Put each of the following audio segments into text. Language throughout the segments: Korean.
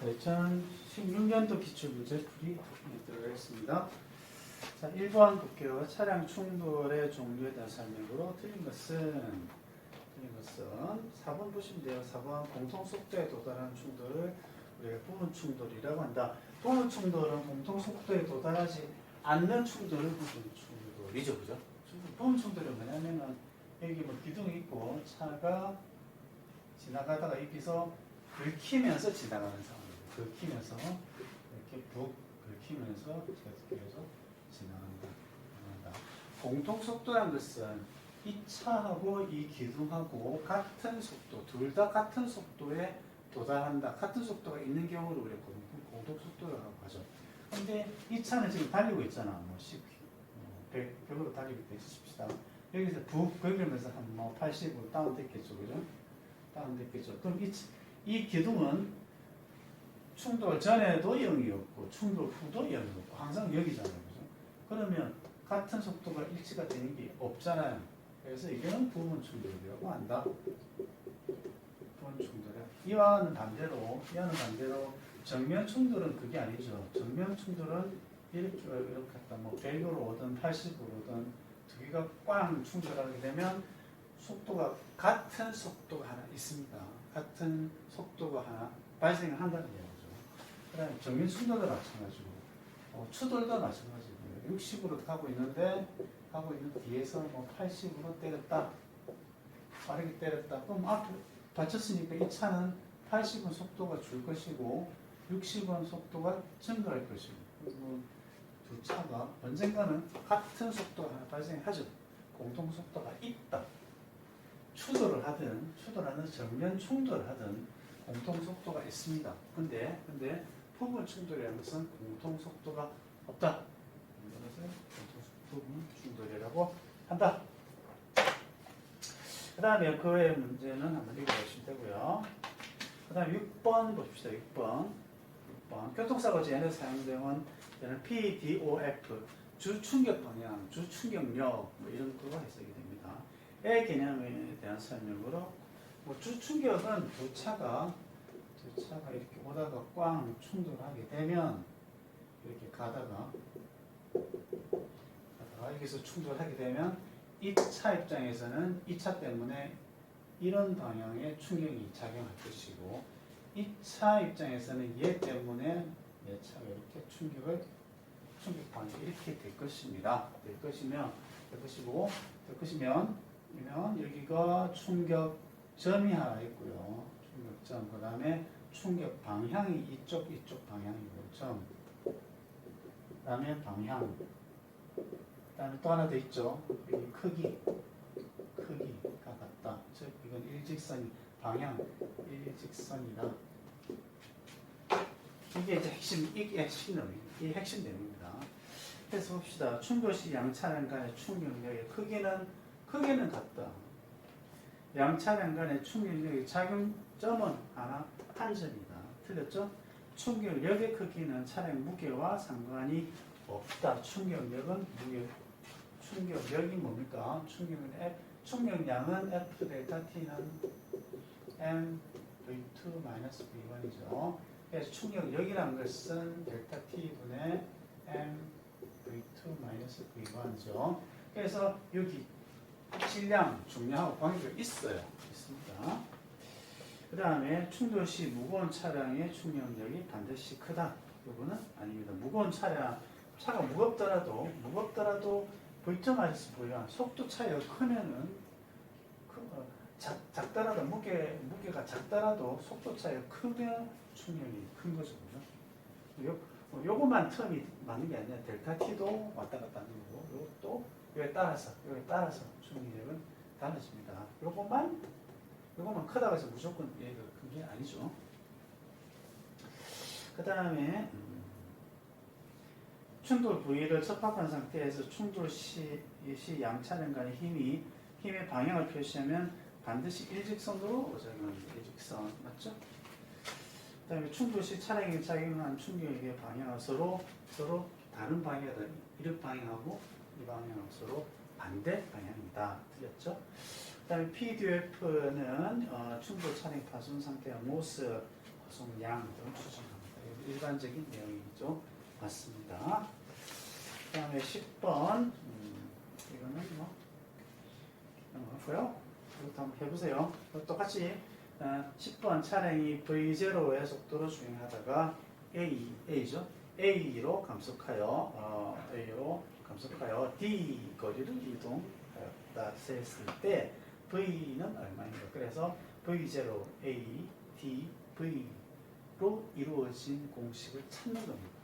2016년도 기출문제 풀이 들어가겠습니다. 자, 1번 볼게요. 차량 충돌의 종류에 대한 설명으로 틀린 것은 틀린 것은 4번 보시면 돼요. 4번 공통 속도에 도달하는 충돌을 우리가 부분 충돌이라고 한다. 부분 충돌은 공통 속도에 도달하지 않는 충돌을 부분 충돌이죠. 그죠? 부분 충돌은 뭐냐면은 여기 뭐 기둥이 있고 차가 지나가다가 여기서 긁히면서 지나가는 상황이에요. 긁히면서 이렇게 북 긁히면서 계속해서 지나간다. 지나간다. 공통 속도란 것은 이 차하고 이 기둥하고 같은 속도, 둘 다 같은 속도에 도달한다. 같은 속도가 있는 경우를 우리가 공통 속도라고 하죠. 근데 이 차는 지금 달리고 있잖아. 뭐 10, 100, 100으로 달리고 있다 싶시다. 여기서 북 긁으면서 한 뭐 80으로 다운됐겠죠. 그죠? 다운됐겠죠. 그럼 이, 이 기둥은 충돌 전에도 0이었고 충돌 후도 0이었고 항상 여기잖아요. 그죠? 그러면 같은 속도가 일치가 되는 게 없잖아요. 그래서 이거는 부분 충돌이라고 한다. 부분 충돌이야. 이와는 반대로, 이와는 반대로 정면 충돌은 그게 아니죠. 정면 충돌은 이렇게 이렇게 했다. 뭐 100으로 오든 80으로 오든 두 개가 꽝 충돌하게 되면 속도가 같은 속도가 하나 있습니다. 같은 속도가 하나 발생한다는 얘기죠. 충돌도 마찬가지고 어, 추돌도 마찬가지고요. 60으로 가고 있는데 가고 있는 뒤에서 뭐 80으로 때렸다. 빠르게 때렸다. 그럼 앞에 다쳤으니까 이 차는 80은 속도가 줄 것이고 60은 속도가 증가할 것이고 그리고 두 차가 언젠가는 같은 속도가 발생하죠. 공통 속도가 있다. 추돌을 하든 추돌하는 정면 충돌을 하든 공통 속도가 있습니다. 근데 근데 부분 충돌이라는 것은 공통 속도가 없다. 이것을 공통 부분 충돌이라고 한다. 그 다음에 그 외의 문제는 한번 읽어보시면 되고요. 그 다음에 6번 봅시다. 6번. 6번. 교통사고 제한에 사용되는 얘는 PDOF, 주 충격 방향, 주 충격력, 뭐 이런 거가 해석이 됩니다. 애 개념에 대한 설명으로, 뭐 주 충격은 두 차가, 두 차가 이렇게 오다가 꽝 충돌하게 되면, 이렇게 가다가, 여기서 충돌하게 되면, 이 차 입장에서는 이 차 때문에 이런 방향의 충격이 작용할 것이고, 이 차 입장에서는 얘 때문에 얘 차가 이렇게 충격을 충격 방이 이렇게 될 것입니다. 될 것이면 될 것이고 될 것이면 이면 여기가 충격 점이 하나 있고요. 충격점 그 다음에 충격 방향이 이쪽 이쪽 방향이고 점. 그 다음에 방향. 그 다음에 또 하나 더 있죠. 여기 크기 크기가 같다. 즉 이건 일직선이 방향 일직선이다. 이게 이제 핵심, 이게 핵심. 이게 핵심 내용입니다. 그래서 봅시다. 충돌시 양차량 간의 충격력의 크기는, 크기는 같다. 양차량 간의 충격력의 작용점은 하나, 한 점이다. 틀렸죠? 충격력의 크기는 차량 무게와 상관이 없다. 충격력은 무게, 충격력이 뭡니까? 충격은 F, 충격량은 F 델타 T는 M V2 마이너스 V1이죠. 그래서 충격력이라는 것은 델타 T분의 M V2 마이너스 V1이죠. 그래서 여기 질량, 중량하고 관계가 있어요. 있습니다. 그 다음에 충돌 시 무거운 차량의 충격력이 반드시 크다. 이거는 아닙니다. 무거운 차량, 차가 무겁더라도, 무겁더라도 V2 마이너스 V1, 속도 차이가 크면은, 크, 어, 작, 작더라도, 무게, 무게가 작더라도 속도 차이가 크면 충격이 큰 거죠. 그죠? 요, 어, 요것만 텀이 맞는 게 아니라 델타 T도 왔다 갔다 하는 거고, 요것도 여기에 따라서, 여기에 따라서 충격력은 달라집니다. 요것만, 요것만 크다고 해서 무조건 얘가 큰 게 아니죠. 그 다음에, 음, 충돌 부위를 접합한 상태에서 충돌 시, 시 양차량 간의 힘이, 힘의 방향을 표시하면 반드시 일직선으로 작용합니다. 일직선. 맞죠? 그 다음에 충돌 시 차량에 작용한 충격의 방향은 서로, 서로 다른 방향이다. 이륙 방향하고 이 방향은 서로 반대 방향이다. 틀렸죠? 그 다음에 PDF는 어, 충돌 차량 파손 상태와 모습 가속량 등을 추정합니다. 일반적인 내용이죠. 맞습니다. 그 다음에 10번 음, 이거는 뭐 넘어가고요. 이것도 한번 해보세요. 똑같이 어, 10번 차량이 V0의 속도로 주행하다가 A, A죠. A로 감속하여 어, A로 감속하여 D 거리를 이동하였다 했을 때 V는 얼마인가? 그래서 V0 A, D, V로 이루어진 공식을 찾는 겁니다.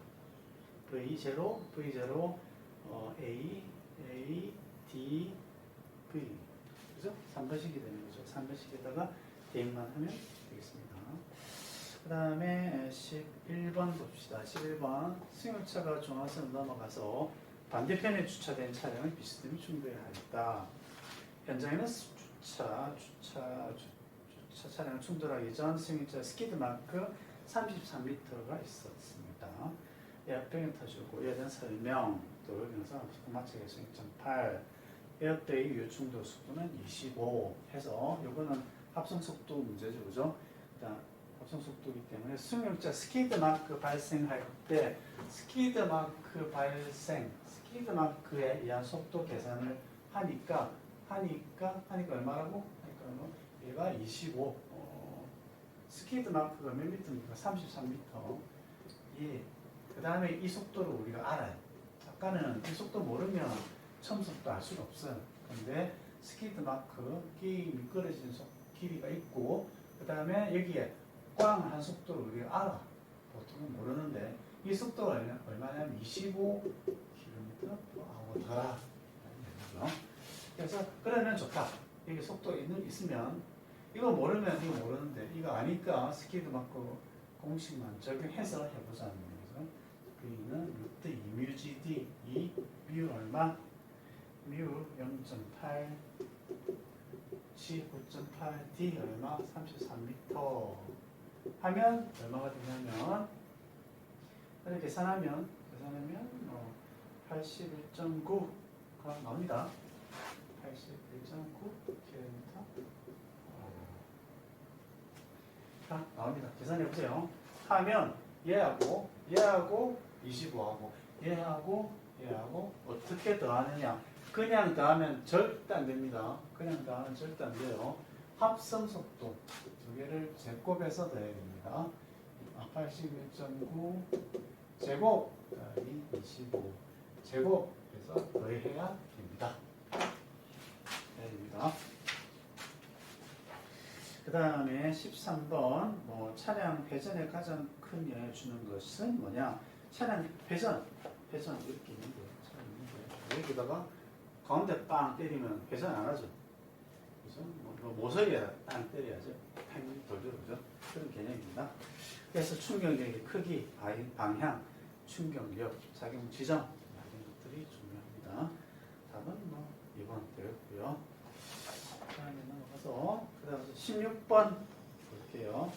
V0, V0, 어, A, A, D, V. 그죠? 3번씩이 되는 거죠. 3번씩에다가 대입만 하면 되겠습니다. 그 다음에 11번 봅시다. 11번 승용차가 중앙선을 넘어가서 반대편에 주차된 차량을 비스듬히 충돌해야 하였다. 현장에는 주차, 주차, 주, 주차 차량을 충돌하기 전 승용차 스키드 마크 33m가 있었습니다. 에어백은 이에 대한 설명, 또 영상 마체에서 2.8 에어백의 유충돌 속도는 25 해서 이거는 합성 속도 문제죠, 그죠? 일단 합성 속도이기 때문에 승용차 스키드 마크 발생할 때 스키드 마크 발생, 스키드 마크에 의한 속도 계산을 하니까 하니까 하니까 얼마라고? 하니까 뭐 얘가 25 어, 스키드 마크가 몇 미터입니까? 33m. 예. 그 다음에 이 속도를 우리가 알아요. 아까는 이 속도 모르면 처음 속도 알 수가 없어요. 근데 스키드 마크 기 미끄러진 속 길이가 있고 그 다음에 여기에 꽝한 속도를 우리가 알아. 보통은 모르는데 이 속도가 얼마- 얼마냐면 25km 아워더라. 그래서 그러면 좋다. 여기 속도 있는 있으면 이거 모르면 이거 모르는데 이거 아니까 스키드 마크 공식만 적용해서 해보자는 거죠. V는 루트 2뮤 GD 2뮤 얼마? 뮤 0.8 G 9.8 D 얼마? 33m 하면 얼마가 되냐면 이렇게 계산하면 계산하면 뭐 81.9가 나옵니다. 81.9 km 자, 나옵니다. 계산해 보세요. 하면 얘하고 얘하고 25하고 얘하고 얘하고 어떻게 더하느냐? 그냥 더하면 절대 안 됩니다. 그냥 더하면 절대 안 돼요. 합성 속도 두 개를 제곱해서 더해야 됩니다. 81.9 제곱 더하기 25 제곱해서 더해야 됩니다. 됩니다. 그 다음에 13번 뭐 차량 회전에 가장 큰 영향을 주는 것은 뭐냐 차량 회전 회전 이렇게 있는 거예요 차량 있는 거예요 여기다가 가운데 빵 때리면 회전 안 하죠. 그죠 뭐, 뭐 모서리에 빵 때려야죠. 팽 돌죠 그죠? 그런 개념입니다. 그래서 충격력의 크기 방- 방향 충격력 작용 지점 이런 것들이 중요합니다. 답은 뭐 2번 되었고요. 다음에 넘어가서 그 다음에 16번 볼게요.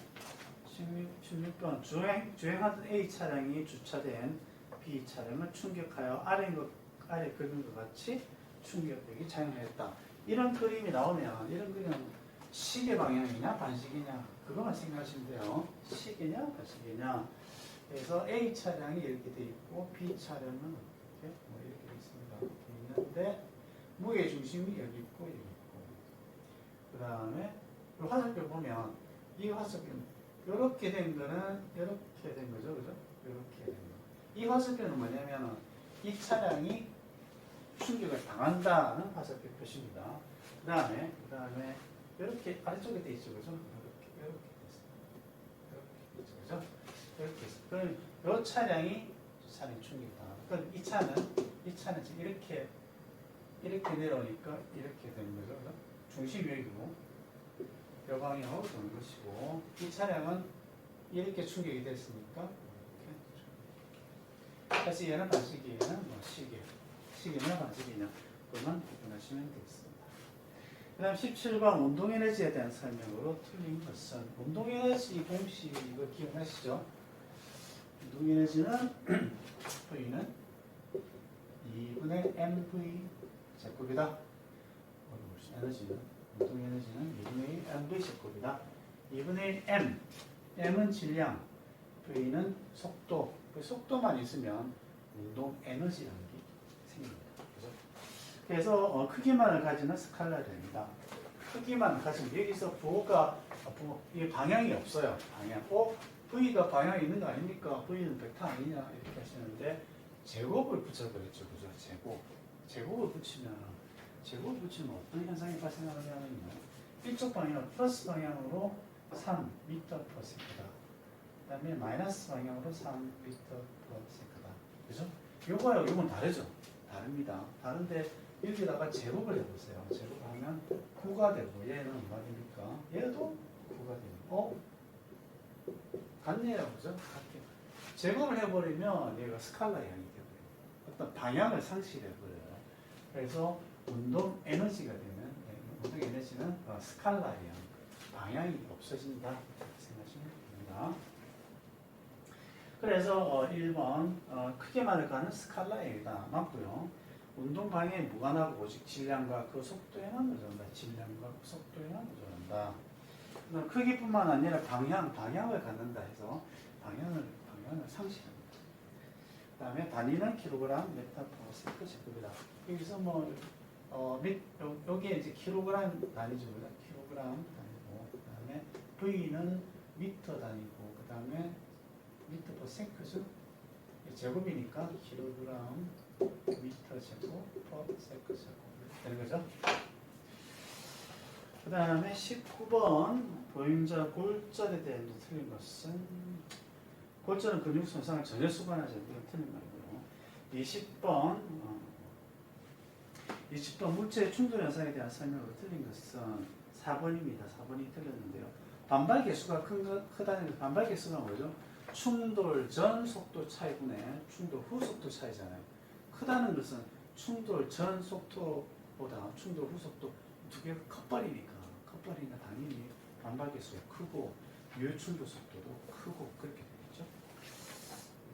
16, 번 주행 주행하던 A 차량이 주차된 B 차량을 충격하여 아래 것 아래 것 같이 충격력이 작용하였다. 이런 그림이 나오면 이런 그림은 시계 방향이냐 반시계냐 그것만 생각하시면 돼요. 시계냐 반시계냐. 그래서 A 차량이 이렇게 돼 있고 B 차량은 이렇게 뭐 이렇게 돼 있습니다. 이렇게 있는데 무게 중심이 여기 있고 여기 있고. 그 다음에 화살표 보면 이 화살표는 이렇게 된 거는 이렇게 된 거죠, 그죠? 이렇게 된 거. 이 화살표는 뭐냐면은 이 차량이 충격을 당한다는 화살표 표시입니다. 그 다음에 그 다음에 이렇게 아래쪽에 돼 있죠, 그죠? 이렇게 이렇게 돼 있어요. 이렇게 돼 있죠, 그죠? 이렇게 있어. 그럼 이 차량이 차량 충격이 당한다. 그럼 이 차는 이 차는 지금 이렇게 이렇게 내려오니까 이렇게 되는 거죠, 그죠? 중심이 여기고 여방향으로 도는 것이고 이 차량은 이렇게 충격이 됐으니까 이렇게 그래서 얘는 반시계는 뭐 시계 시계냐 반시계냐 그것만 구분하시면 되겠습니다 그 다음 17번 운동에너지에 대한 설명으로 틀린 것은 운동에너지 공식 이거 기억하시죠? 운동에너지는 V는 2분의 mv 제곱이다 에너지는 운동 에너지는 2분의 1 mv 제곱이다. 2분의 1 m M은 질량, V는 속도. 그 속도만 있으면 운동 에너지라는 게 생깁니다. 그죠? 그래서 어, 크기만을 가지는 스칼라입니다. 크기만 가지면 여기서 부호가 아, 부호, 이게 방향이 없어요. 방향. 어? V가 방향이 있는 거 아닙니까? V는 벡터 아니냐 이렇게 하시는데 제곱을 붙여버렸죠. 그죠? 제곱. 제곱을 붙이면 제곱을 붙이면 어떤 현상이 발생하냐면요. 이쪽 방향 플러스 방향으로 3 미터 per 세크다. 그 다음에 마이너스 방향으로 3 미터 per 세크다. 그죠? 요거요, 요건 다르죠. 다릅니다. 다른데 여기다가 제곱을 해보세요. 제곱하면 9가 되고 얘는 얼마 됩니까? 얘도 9가 되고 어? 같네요. 그죠? 같아요. 제곱을 해버리면 얘가 스칼라 양이 되고요. 어떤 방향을 상실해버려요. 그래서 운동 에너지가 되면 네, 운동 에너지는 어, 스칼라 양, 방향이 없어진다 생각하시면 됩니다. 그래서 어, 1번 어, 크게만을 가는 스칼라에다 맞고요. 운동 방향이 무관하고 오직 질량과 그 속도에만 의존한다. 질량과 그 속도에만 의존한다. 크기뿐만 아니라 방향, 방향을 갖는다 해서 방향을 방향을 상실합니다. 그다음에 단위는 킬로그램 메타 퍼 세크 제곱이다. 여기서 뭐 어, 밑, 요, 여기에 이제 킬로그램 단위죠. 킬로그램 단위고 그다음에 V는 미터 단위고 그다음에 미터 퍼 세크죠. 제곱이니까 킬로그램 미터 제곱 퍼 세크 제곱 되는 거죠. 그 다음에 19번 보행자 골절에 대한 틀린 것은 골절은 근육 손상을 전혀 수반하지 않는 틀린 말이고요. 20번 어, 20번 물체의 충돌 현상에 대한 설명으로 틀린 것은 4번입니다. 4번이 틀렸는데요. 반발 개수가 큰 거, 크다는 게 반발 개수가 뭐죠? 충돌 전 속도 차이분의 충돌 후 속도 차이잖아요. 크다는 것은 충돌 전 속도보다 충돌 후 속도 두 개가 커버리니까 커버리니까 당연히 반발 개수가 크고 유충돌 속도도 크고 그렇게 되겠죠.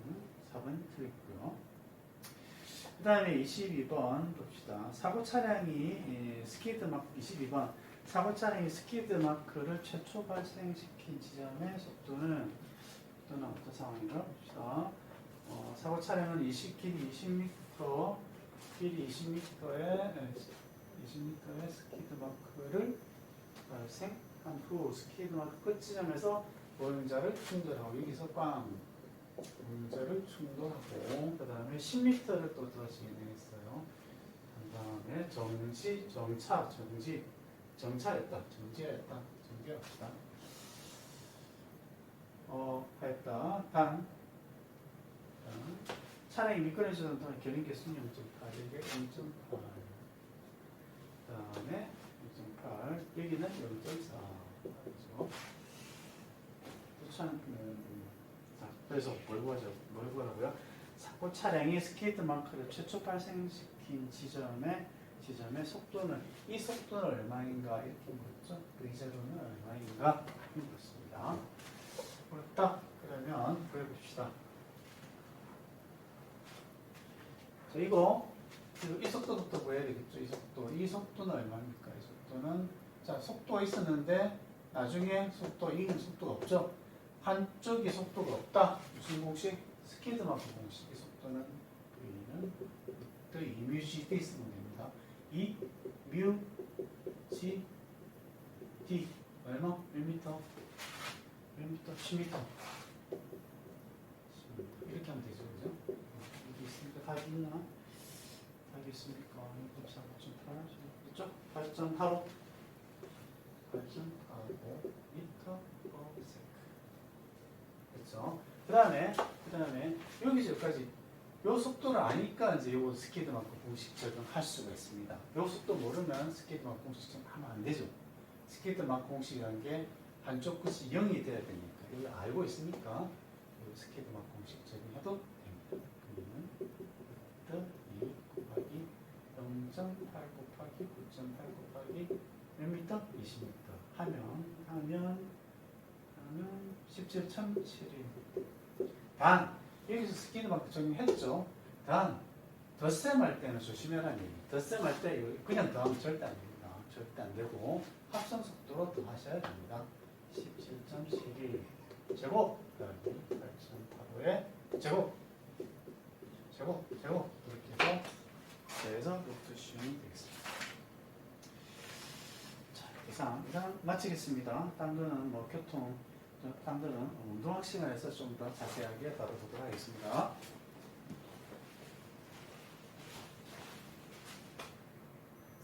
음, 4번이 틀렸고요. 그 다음에 22번 봅시다. 사고 차량이 예, 스키드 마크 22번 사고 차량이 스키드 마크를 최초 발생시킨 지점의 속도는 또는 어떤 상황인가 봅시다. 어, 사고 차량은 20, 길이 20m, 길이 20m의 20m의 스키드 마크를 발생한 후 스키드 마크 끝 지점에서 보행자를 충돌하고 여기서 빵 보행자를 충돌하고 그 다음에 10m를 또더 진행했어요. 그 다음에 정지, 정차, 정지, 정차했다, 정지했다, 정지합시다. 어, 했다. 단, 단. 차량이 동안 견인 개수는 0.8, 이게 0.8. 그 다음에 0.8, 여기는 0.4. 그렇죠? 차, 자, 그래서 뭘 구하죠? 뭘 구하라고요? 사고 차량이 스케이트 마크를 최초 발생시킨 지점의 지점의 속도는 이 속도는 얼마인가 이렇게 물었죠? 그 이자로는 얼마인가 물었습니다. 어렵다? 그러면 구해봅시다. 자, 이거 이 속도부터 구해야 되겠죠? 이 속도. 이 속도는 얼마입니까? 이 속도는 자 속도가 있었는데 나중에 속도 이는 속도가 없죠? 한쪽에 속도가 없다. 무슨 공식? 스키드 마크 공식. 이 속도는 V는 또 이뮤지 돼 있으면 됩니다. 이 뮤, 지, D 얼마? 몇 미터? 몇 미터? 10미터. 10m. 이렇게 하면 되죠, 그죠? 여기 있으니까 답이 있나? 답이 있습니까? 0.4, 8.8 있죠? 8.85 8.85 미터 per second. 그렇죠? 그 다음에 그 다음에 여기서 여기까지 요 속도를 아니까 이제 요 스키드 마크 공식 적용할 수가 있습니다. 요 속도 모르면 마크 공식 적용하면 안 되죠. 마크 공식이라는 게 한쪽 끝이 0이 돼야 되니까 이걸 알고 있으니까 요 마크 공식 적용해도 됩니다. 그러면 루트 2 곱하기 0.8 곱하기 9.8 곱하기 몇 미터? 20m 하면 하면 하면 17.7이 단 여기서 스키드 마크 적용했죠. 단 덧셈 할 때는 조심해라는 얘기. 덧셈 할때 그냥 더하면 절대 안 됩니다. 절대 안 되고 합성 속도로 더하셔야 됩니다. 17.7이 제곱 8,805의 제곱 제곱 제곱 이렇게 해서 그래서 루트 시험이 되겠습니다. 자 이상 이상 마치겠습니다. 딴 거는 뭐 교통 딴 거는 운동학 시간에서 좀 더 자세하게 다뤄보도록 하겠습니다.